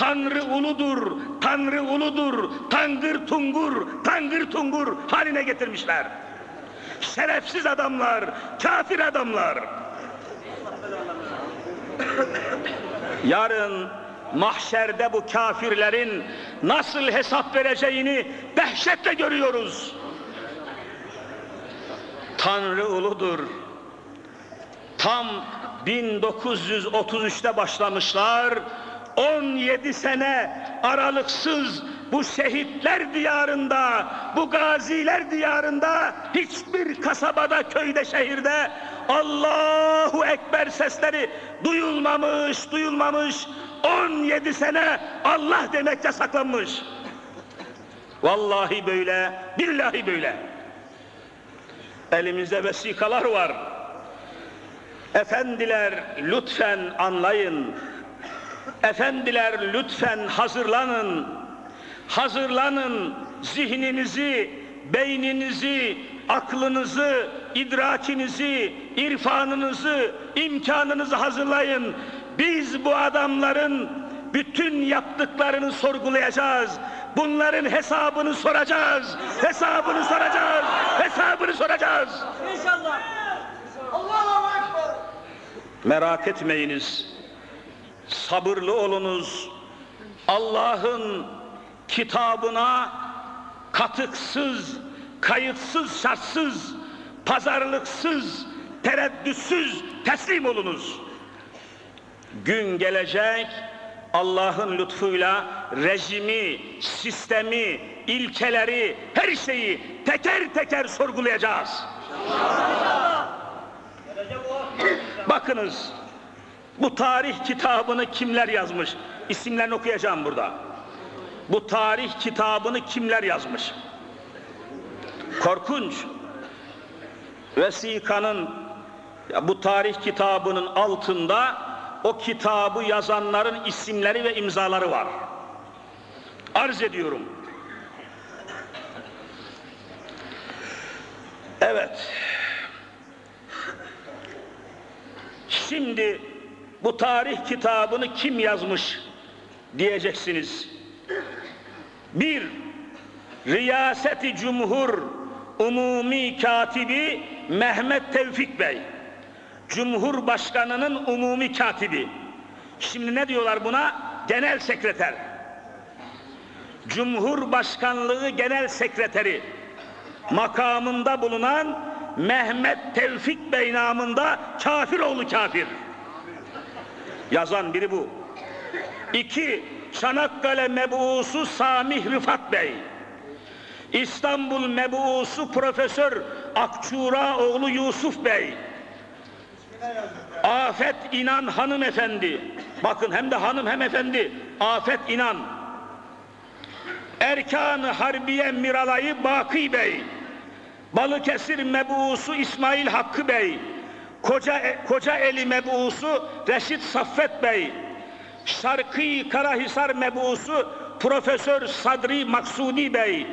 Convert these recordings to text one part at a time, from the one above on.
Tanrı uludur, Tanrı uludur, tangır tungur, tangır tungur haline getirmişler. Şerefsiz adamlar, kafir adamlar. Yarın mahşerde bu kafirlerin nasıl hesap vereceğini dehşetle görüyoruz. Tanrı uludur. Tam 1933'te başlamışlar. 17 sene aralıksız bu şehitler diyarında, bu gaziler diyarında hiçbir kasabada, köyde, şehirde Allahu Ekber sesleri duyulmamış, duyulmamış. 17 sene Allah demek yasaklanmış. Vallahi böyle, billahi böyle. Elimizde vesikalar var. Efendiler lütfen anlayın. Efendiler lütfen hazırlanın. Hazırlanın zihninizi, beyninizi, aklınızı, idrakinizi, irfanınızı, imkanınızı hazırlayın. Biz bu adamların bütün yaptıklarını sorgulayacağız. Bunların hesabını soracağız. Hesabını soracağız. Hesabını soracağız. İnşallah. Allahu Ekber. Merak etmeyiniz. Sabırlı olunuz. Allah'ın kitabına katıksız, kayıtsız, şartsız, pazarlıksız, tereddütsüz teslim olunuz. Gün gelecek Allah'ın lütfuyla rejimi, sistemi, ilkeleri, her şeyi teker teker sorgulayacağız. Bakınız bu tarih kitabını kimler yazmış? İsimlerini okuyacağım burada. Bu tarih kitabını kimler yazmış? Korkunç. Vesikanın bu tarih kitabının altında o kitabı yazanların isimleri ve imzaları var. Arz ediyorum. Evet. Şimdi bu tarih kitabını kim yazmış diyeceksiniz. Bir, Riyaseti Cumhur Umumi Katibi Mehmet Tevfik Bey. Cumhurbaşkanının umumi katibi. Şimdi ne diyorlar buna? Genel sekreter. Cumhurbaşkanlığı Genel Sekreteri makamında bulunan Mehmet Tevfik Bey namında kafir oğlu kafir. Yazan biri bu. İki, Çanakkale mebusu Samih Rıfat Bey. İstanbul mebusu Profesör Akçura oğlu Yusuf Bey. Afet İnan hanımefendi. Bakın hem de hanım hem efendi. Afet İnan. Erkan-ı Harbiye Miralayı Baki Bey. Balıkesir mebusu İsmail Hakkı Bey. Koca, Kocaeli mebusu Reşit Saffet Bey. Şarkı Karahisar mebusu Profesör Sadri Maksudi Bey.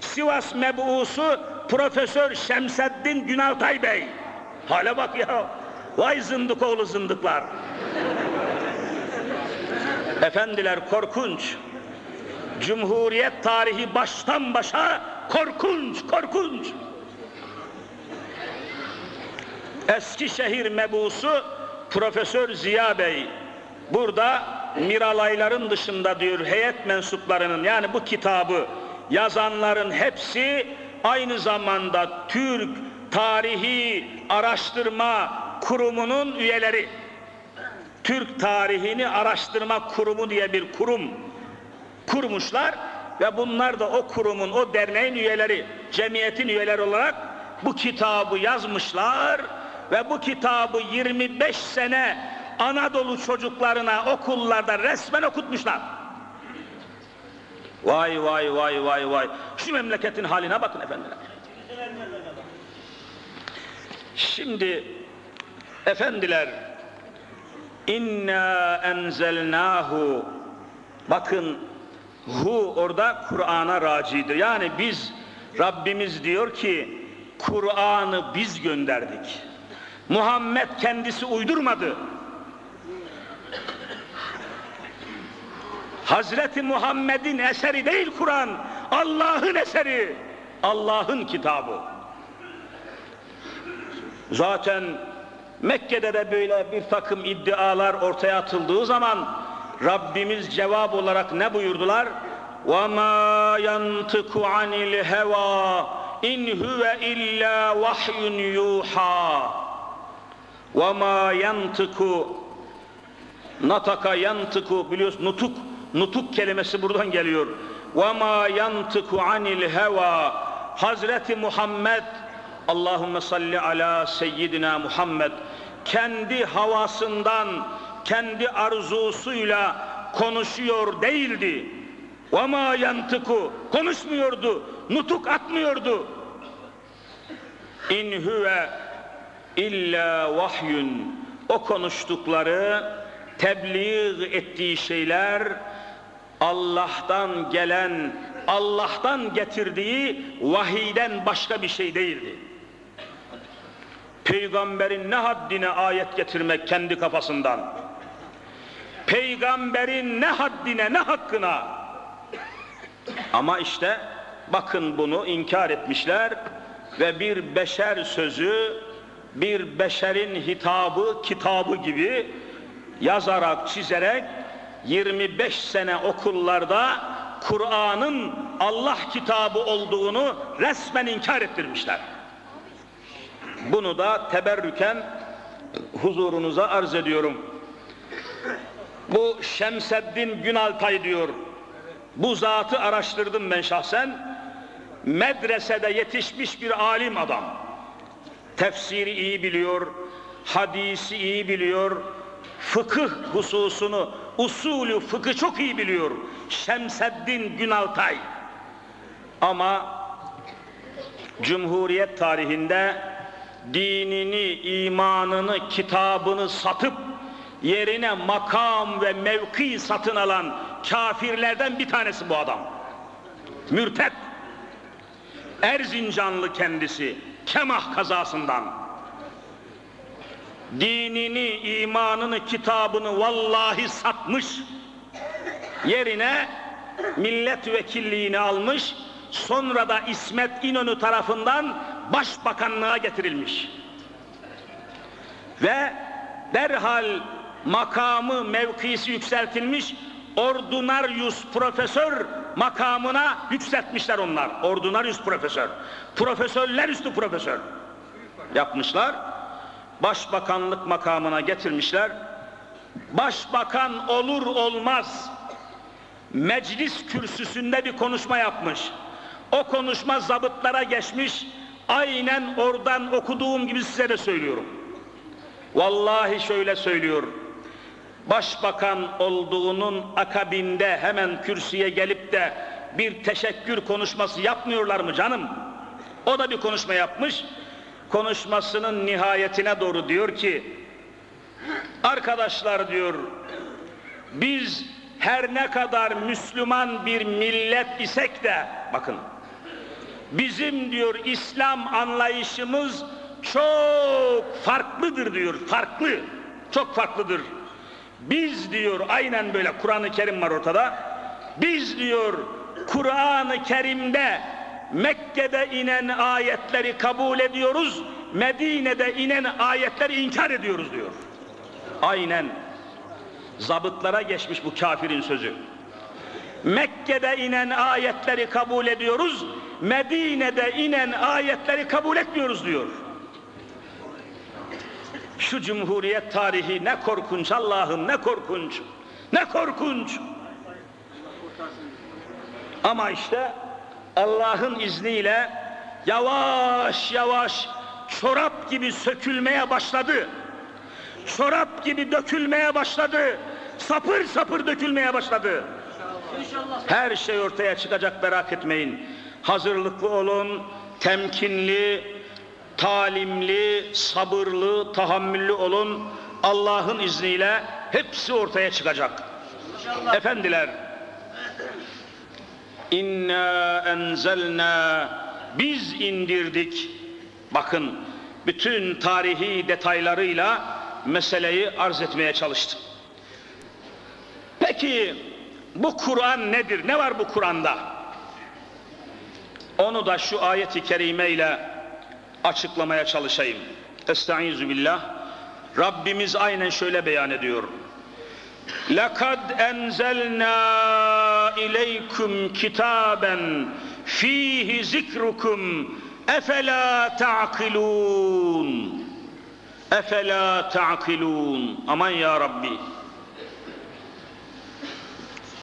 Sivas mebusu Profesör Şemseddin Günaltay Bey. Hale bak ya. Vay zındık oğlu zındıklar. Efendiler korkunç. Cumhuriyet tarihi baştan başa korkunç, korkunç. Eskişehir mebusu Profesör Ziya Bey burada Miralayların dışında diyor heyet mensuplarının yani bu kitabı yazanların hepsi aynı zamanda Türk Tarihi Araştırma Kurumu'nun üyeleri. Türk Tarihini Araştırma Kurumu diye bir kurum kurmuşlar ve bunlar da o kurumun, o derneğin üyeleri, cemiyetin üyeleri olarak bu kitabı yazmışlar ve bu kitabı 25 sene Anadolu çocuklarına okullarda resmen okutmuşlar. Vay vay vay vay vay. Şu memleketin haline bakın efendiler. Şimdi efendiler inna enzelnahu bakın hu orada Kur'an'a racidir. Yani biz Rabbimiz diyor ki Kur'an'ı biz gönderdik. Muhammed kendisi uydurmadı. Hazreti Muhammed'in eseri değil Kur'an. Allah'ın eseri. Allah'ın kitabı. Zaten Mekke'de de böyle bir takım iddialar ortaya atıldığı zaman Rabbimiz cevap olarak ne buyurdular? وَمَا يَنْتِقُ عَنِ الْهَوَى اِنْ هُوَ اِلَّا وَحْيٌ يُوحَى وَمَا يَنْتِقُ Nataka yantıku biliyorsun nutuk nutuk kelimesi buradan geliyor. Ve ma yantıku anil heva. Hazreti Muhammed Allahümme salli ala seyyidina Muhammed kendi havasından kendi arzusuyla konuşuyor değildi. Ve ma yantıku konuşmuyordu. Nutuk atmıyordu. İn huve illa vahyun o konuştukları tebliğ ettiği şeyler Allah'tan gelen Allah'tan getirdiği vahiyden başka bir şey değildi. Peygamberin ne haddine ayet getirmek kendi kafasından. Peygamberin ne haddine ne hakkına. Ama işte bakın bunu inkar etmişler ve bir beşer sözü bir beşerin hitabı kitabı gibi yazarak çizerek 25 sene okullarda Kur'an'ın Allah kitabı olduğunu resmen inkar ettirmişler. Bunu da teberrüken huzurunuza arz ediyorum. Bu Şemseddin Günaltay diyor. Bu zatı araştırdım ben şahsen. Medresede yetişmiş bir alim adam. Tefsiri iyi biliyor, hadisi iyi biliyor, fıkıh hususunu, usulü fıkı çok iyi biliyor. Şemseddin Günaltay. Ama Cumhuriyet tarihinde dinini, imanını, kitabını satıp yerine makam ve mevki satın alan kafirlerden bir tanesi bu adam. Mürted. Erzincanlı kendisi. Kemah kazasından dinini, imanını, kitabını vallahi satmış. Yerine milletvekilliğini almış. Sonra da İsmet İnönü tarafından başbakanlığa getirilmiş. Ve derhal makamı, mevkisi yükseltilmiş. Ordinarius profesör makamına yükseltmişler onlar. Ordinarius profesör. Profesörler üstü profesör yapmışlar başbakanlık makamına getirmişler. Başbakan olur olmaz meclis kürsüsünde bir konuşma yapmış. O konuşma zabıtlara geçmiş. Aynen oradan okuduğum gibi size de söylüyorum. Vallahi şöyle söylüyor. Başbakan olduğunun akabinde hemen kürsüye gelip de bir teşekkür konuşması yapmıyorlar mı canım? O da bir konuşma yapmış konuşmasının nihayetine doğru diyor ki arkadaşlar diyor biz her ne kadar Müslüman bir millet isek de bakın bizim diyor İslam anlayışımız çok farklıdır diyor farklı çok farklıdır biz diyor aynen böyle Kur'an-ı Kerim var ortada biz diyor Kur'an-ı Kerim'de Mekke'de inen ayetleri kabul ediyoruz, Medine'de inen ayetleri inkar ediyoruz diyor. Aynen zabıtlara geçmiş bu kafirin sözü. Mekke'de inen ayetleri kabul ediyoruz, Medine'de inen ayetleri kabul etmiyoruz diyor. Şu cumhuriyet tarihi ne korkunç Allah'ım ne korkunç, ne korkunç. Ama işte Allah'ın izniyle yavaş yavaş çorap gibi sökülmeye başladı. Çorap gibi dökülmeye başladı. Sapır sapır dökülmeye başladı. Her şey ortaya çıkacak merak etmeyin. Hazırlıklı olun, temkinli, talimli, sabırlı, tahammüllü olun. Allah'ın izniyle hepsi ortaya çıkacak. Efendiler, İnna enzelna biz indirdik. Bakın bütün tarihi detaylarıyla meseleyi arz etmeye çalıştım. Peki Bu Kur'an nedir? Ne var bu Kur'an'da? Onu da şu ayeti kerime ile açıklamaya çalışayım. Estaizu billah. Rabbimiz aynen şöyle beyan ediyor. لَقَدْ اَنْزَلْنَا اِلَيْكُمْ كِتَابًا ف۪يهِ ذِكْرُكُمْ اَفَلَا تَعْقِلُونَ اَفَلَا تَعْقِلُونَ Aman ya Rabbi.